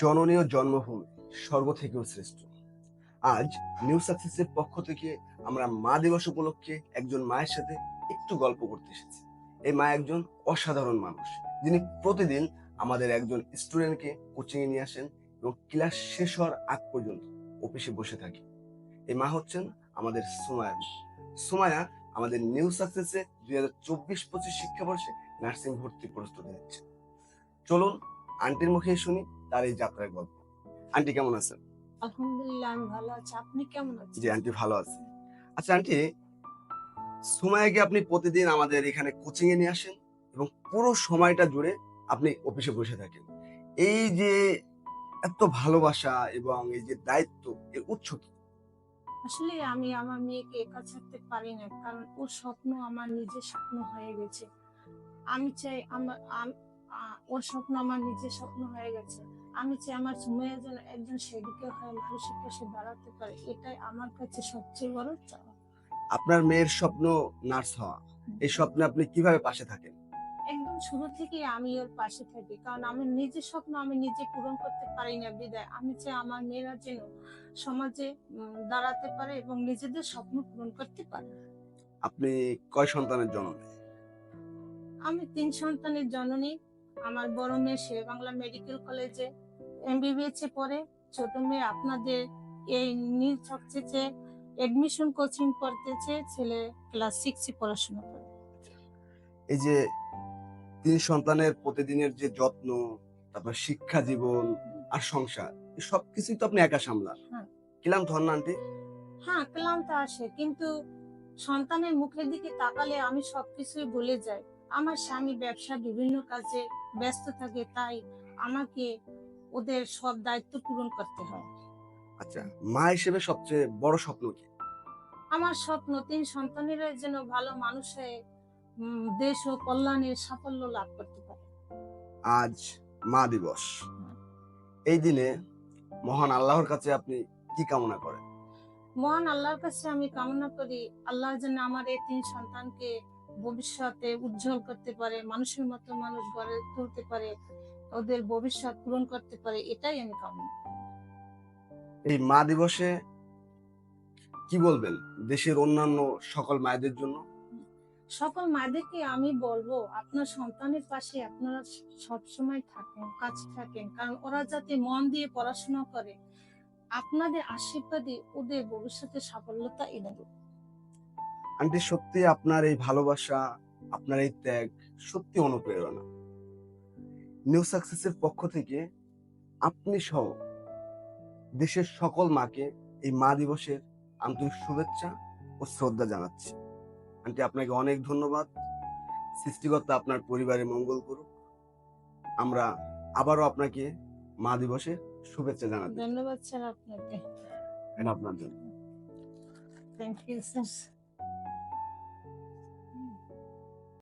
জননী ও জন্মভূমি স্বর্গ থেকেও শ্রেষ্ঠ। আজ নিউ সাকসেসের পক্ষ থেকে আমরা মা দিবস উপলক্ষে একজন মায়ের সাথে একটু গল্প করতে এসেছি। এই মা একজন অসাধারণ মানুষ, যিনি প্রতিদিন আমাদের একজন স্টুডেন্টকে কোচিংয়ে নিয়ে আসেন এবং ক্লাস শেষ হওয়ার আগ পর্যন্ত অফিসে বসে থাকে এই মা হচ্ছেন আমাদের সুমায়া সুমায়া আমাদের নিউ সাকসেসে দুই হাজার চব্বিশ পঁচিশ শিক্ষাবর্ষে নার্সিং ভর্তি প্রস্তুতি নিচ্ছে। চলুন আন্টির মুখে শুনি তার এই যাত্রার গল্প। আন্টি কেমন আছেন? আলহামদুলিল্লাহ আমি ভালো আছি। আপনি কেমন আছেন? জি আন্টি ভালো আছে আচ্ছা আন্টি সুমায়াকে আপনি প্রতিদিন আমাদের এখানে কোচিং এ নিয়ে আসেন? এবং পুরো সময়টা জুড়ে আপনি অফিসে বসে থাকেন। এই যে এত ভালোবাসা এবং এই যে দায়িত্ব এর উৎস কি? আসলে আমি আমার মেয়েকে একা ছাড়তে পারি না কারণ ওর স্বপ্ন আমার নিজের স্বপ্ন হয়ে গেছে। আমি চাই আমার ওর স্বপ্ন আমার নিজের স্বপ্ন হয়ে গেছে। আমি চাই আমার মেয়ে যেন একজন সেদিকে হয়ে মানুষের পাশে দাঁড়াতে পারে। এটাই আমার কাছে সবচেয়ে বড় চাওয়া। আপনার মেয়ের স্বপ্ন নার্স হওয়া এই স্বপ্নে আপনি কীভাবে পাশে থাকেন? একদম শুরু থেকে আমি ওর পাশে থাকি কারণ আমি নিজের স্বপ্ন আমি নিজে পূরণ করতে পারি না বিদায়। আমি চাই আমার মেয়েরা যেন সমাজে দাঁড়াতে পারে এবং নিজেদের স্বপ্ন পূরণ করতে পারে। আপনি কয় সন্তানের জননী? আমি তিন সন্তানের জননী। আমার বড় মেয়ে শের বাংলা মেডিকেল কলেজে এমবিবিএস এ পড়ে। ছোট মেয়ে আপনাদের এই নীল সবচেয়ে এডমিশন কোচিং করতেছে। ছেলে ক্লাস সিক্সে পড়াশোনা করে। এই যে তিন সন্তানের প্রতিদিনের যে যত্ন তারপর শিক্ষা জীবন আর সংসার সবকিছুই তো আপনি একা সামলান। হ্যাঁ। কিলাম ধর না আন্টি? হ্যাঁ ক্লান্ত আসে। কিন্তু সন্তানের মুখের দিকে তাকালে আমি সবকিছুই ভুলে যাই। আমার স্বামী ব্যবসা বিভিন্ন কাজে ব্যস্ত থাকে তাই আমাকে ওদের সব দায়িত্ব পূরণ করতে হয়। আচ্ছা মা হিসেবে সবচেয়ে বড় স্বপ্ন কি? আমার স্বপ্ন তিন সন্তানেরা যেন ভালো মানুষ হয়ে দেশ ও কল্যাণের সাফল্য লাভ করতে পারে। আজ মা দিবস। এই দিনে মহান আল্লাহর কাছে আপনি কি কামনা করেন? মহান আল্লাহর কাছে আমি কামনা করি আল্লাহ যেন আমার এই তিন সন্তানকে ভবিষ্যতে উজ্জ্বল করতে পারে মানুষের মতো মানুষ গড়ে তুলতে পারে ওদের ভবিষ্যৎ পূরণ করতে পারে এটাই আমি কামনা এই মা দিবসে কি বলবেন দেশের অন্যান্য সকল মায়েদের জন্য? সকল মাদেরকে আমি বলব আপনার সন্তানের পাশে আপনারা সব সময় থাকেন কাছে থাকেন কারণ ওরা যাতে মন দিয়ে পড়াশোনা করে আপনাদের আশীর্বাদে ওদের ভবিষ্যতে সাফল্যতা এনে দেবে। আন্টি সত্যি আপনার এই ভালোবাসা আপনার এই ত্যাগ সত্যি অনুপ্রেরণা। নিউ সাকসেসের পক্ষ থেকে আপনি সহ দেশের সকল মাকে এই মা দিবসের আন্তরিক শুভেচ্ছা ও শ্রদ্ধা জানাচ্ছি। আন্টি আপনাকে অনেক ধন্যবাদ। সৃষ্টিকর্তা আপনার পরিবারে মঙ্গল করুক। আমরা আবারও আপনাকে মা দিবসে শুভেচ্ছা জানাতে ধন্যবাদ স্যার আপনাকে। আপনার জন্য। Thank you sir